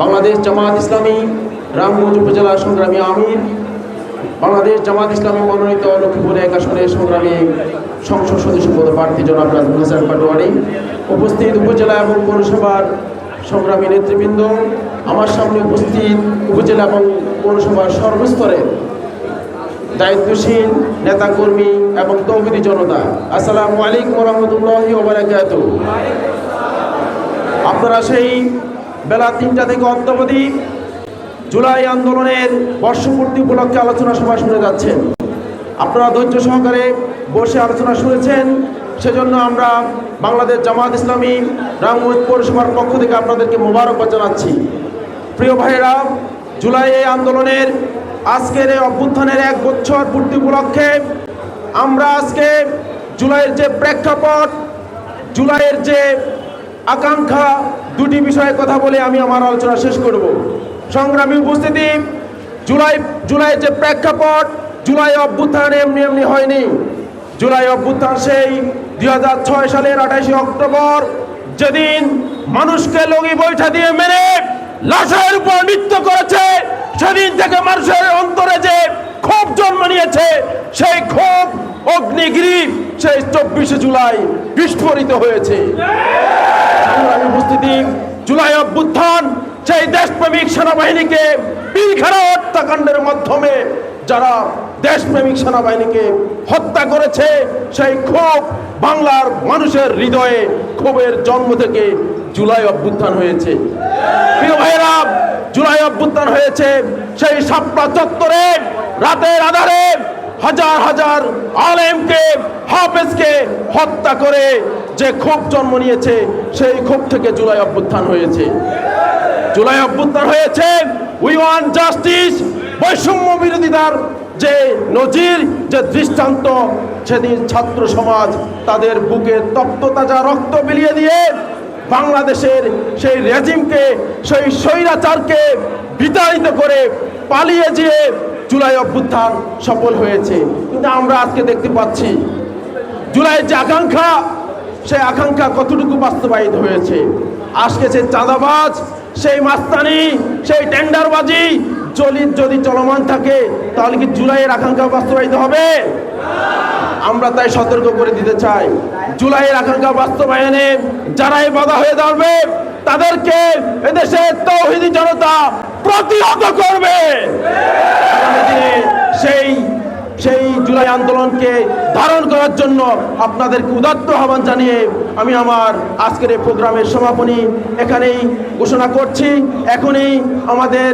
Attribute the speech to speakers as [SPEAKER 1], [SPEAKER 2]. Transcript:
[SPEAKER 1] বাংলাদেশ জামাত ইসলামী, রামগঞ্জ উপজেলা সংগ্রামী আমির, বাংলাদেশ জামাত ইসলামী মনোনীত লক্ষ্মীপুর এক আসনের সংগ্রামী সংসদ সদস্য পদপ্রার্থী জনাব রাজমুল হাসান পাটোয়ারি। উপস্থিত উপজেলা এবং পৌরসভার সংগ্রামী নেতৃবৃন্দ, আমার সামনে উপস্থিত উপজেলা এবং পৌরসভার সর্বস্তরের দায়িত্বশীল নেতাকর্মী এবং তৌহিদি জনতা, আসসালামু আলাইকুম রহমতুল্লাহি আপনারা সেই বেলা তিনটা থেকে অদ্যাবধি জুলাই আন্দোলনের বর্ষপূর্তি উপলক্ষে আলোচনা সভা শুনে যাচ্ছেন আপনারা ধৈর্য সহকারে বসে আলোচনা শুনেছেন। সেজন্য আমরা বাংলাদেশ জামাত ইসলামী রামগঞ্জ পৌরসভার পক্ষ থেকে আপনাদেরকে মোবারকবাদ জানাচ্ছি। প্রিয় ভাইয়েরা, জুলাই এই আন্দোলনের আজকের এই অভ্যুত্থানের এক বছর পূর্তি উপলক্ষে আমরা আজকে জুলাইয়ের যে প্রেক্ষাপট, জুলাইয়ের যে আকাঙ্ক্ষা দুটি বিষয়ে কথা বলে আমি আমার আলোচনা শেষ করব। সংগ্রামী উপস্থিতি, জুলাই, জুলাইয়ের যে প্রেক্ষাপট, জুলাই অভ্যুত্থান এমনি এমনি হয়নি। জুলাই অভ্যুত্থান সেই দু হাজার ছয় সালের আঠাশে অক্টোবর, যেদিন মানুষকে লগি বৈঠা দিয়ে মেরে লাশের উপর নৃত্য করেছে, সেদিন থেকে মানুষের অন্তরে যে ক্ষোভ জন্ম নিয়েছে, সেই ক্ষোভ অগ্নিগিরি সেই চব্বিশে জুলাই বিস্ফোরিত হয়েছে। উপস্থিতি, জুলাই অভ্যুত্থান, সেই দেশপ্রেমিক সেনাবাহিনীকে পিলখানা হত্যাকাণ্ডের মাধ্যমে যারা দেশপ্রেমিক সেনাবাহিনীকে হত্যা করেছে, সেই ক্ষোভ বাংলার মানুষের হৃদয়ে ক্ষোভের জন্ম থেকে জুলাই অভ্যুত্থান হয়েছে। প্রিয় ভাইরা জুলাই অভ্যুত্থান হয়েছে সেই সাপড়া চত্বরে রাতের আধারে হাজার হাজার আলেমকে, হাফেজকে হত্যা করে যে ক্ষোভ জন্ম নিয়েছে, সেই ক্ষোভ থেকে জুলাই অভ্যুত্থান হয়েছে। জুলাই অভ্যুত্থান হয়েছে। উই ওয়ান জাস্টিস বৈষম্য বিরোধিতার যে নজির, যে দৃষ্টান্ত, সেদিন ছাত্র সমাজ তাদের বুকে তপ্ত তাজা রক্ত বিলিয়ে দিয়ে বাংলাদেশের সেই রেজিমকে, সেই স্বৈরাচারকে বিতাড়িত করে পালিয়ে যেয়ে জুলাই অভ্যুত্থান সফল হয়েছে। কিন্তু আমরা আজকে দেখতে পাচ্ছি, জুলাইয়ের যে আকাঙ্ক্ষা, সেই আকাঙ্ক্ষা কতটুকু বাস্তবায়িত হয়েছে? আজকে সেই চাঁদাবাজ, সেই মাস্তানি, সেই টেন্ডারবাজি চলি যদি চলমান থাকে, তাহলে কি জুলাইয়ের আকাঙ্ক্ষা বাস্তবায়িত হবে? আমরা তাই সতর্ক করে দিতে চাই। জুলাইয়ের আকাঙ্ক্ষা বাস্তবায়নে যারাই বাধা হয়ে দাঁড়াবে, তাদেরকে এদেশে তৌহিদি জনতা প্রতিহত করবে। সেই সেই জুলাই আন্দোলনকে ধারণ করার জন্য আপনাদেরকে উদাত্ত আহ্বান জানিয়ে আমি আমার আজকের এই প্রোগ্রামের সমাপনী এখানেই ঘোষণা করছি। এখনই আমাদের